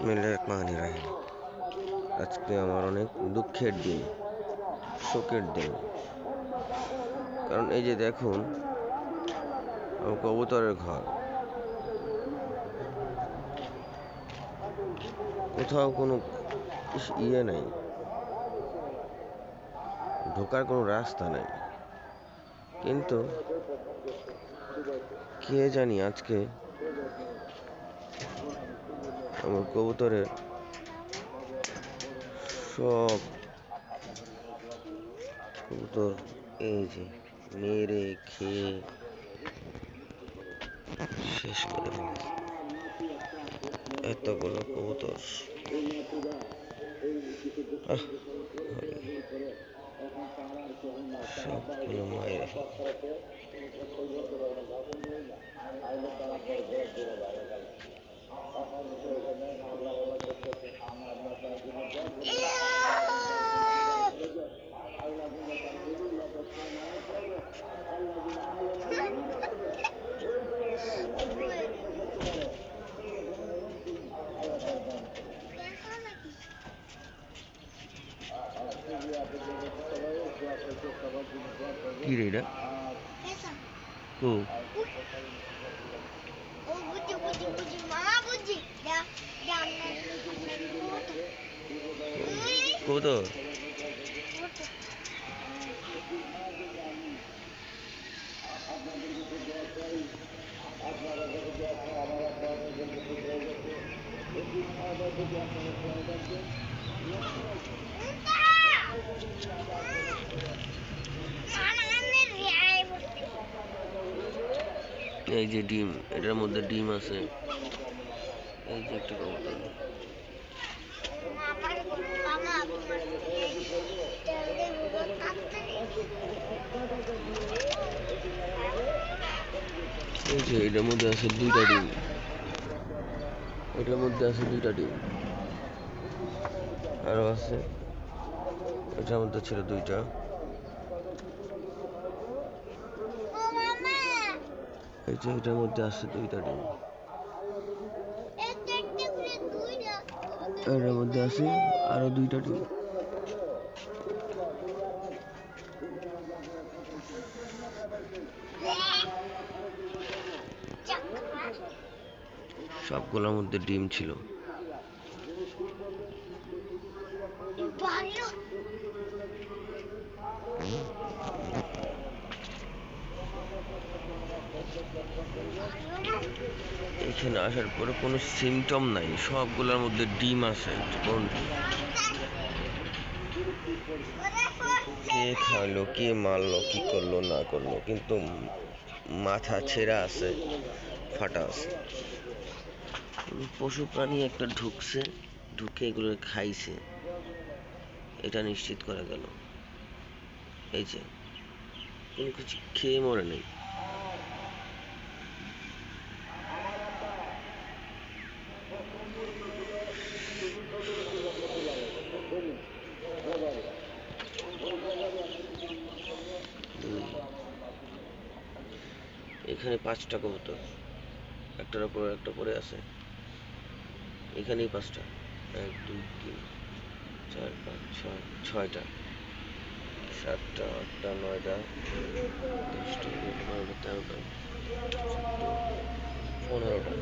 রাহিম। আজকে আমার অনেক দুঃখের দিন, শোকের দিন। কারণ এই যে দেখুন, আমার কবুতরের ঘর। কোথাও কোনো ইয়ে নেই। ঢোকার কোনো রাস্তা নেই। কিন্তু কে জানি আজকে আমার কবুতরের সব কবুতর এই যে মেরে খেয়ে শেষ করে এতগুলো কবুতর। সবগুলো মায়ের কি রে এটা ও ও বুঝি বুঝি বুঝি মামা বুঝি যা যা কবুতর? এই যে ডিম এটার মধ্যে ডিম আছে। এই যে একটা কবুতর এই যে এটার মধ্যে আছে দুইটা ডিম। এটার মধ্যে আছে দুইটা ডিম। আরও আছে। এটার মধ্যে ছিল দুইটা। এই যে এটার মধ্যে আছে দুইটা ডিম। এটার মধ্যে আছে আরও দুইটা টিম। সবগুলোর মধ্যে ডিম ছিল। এখানে আসার পরে কোনো সিমটম নাই, সবগুলোর মধ্যে ডিম আছে, কোন কে খাওয়ালো কে মারলো, কি করল, না করল, কিন্তু মাথা ছেঁড়া আছে, ফাটা আছে। পশু প্রাণী একটা ঢুকছে, ঢুকে এগুলো খাইছে, এটা নিশ্চিত করা গেল। এই যে, কোনো কিছু খেয়ে মরে নেই। এখানে পাঁচটা কবুতর। একটার উপর একটা পরে আছে। এখানেই পাঁচটা। এক, দুই, তিন, চার, পাঁচ, ছয়, ছয়টা। সাতটা, আটটা, নয়টা, দশটা বারোটা তেরোটা পনেরোটা।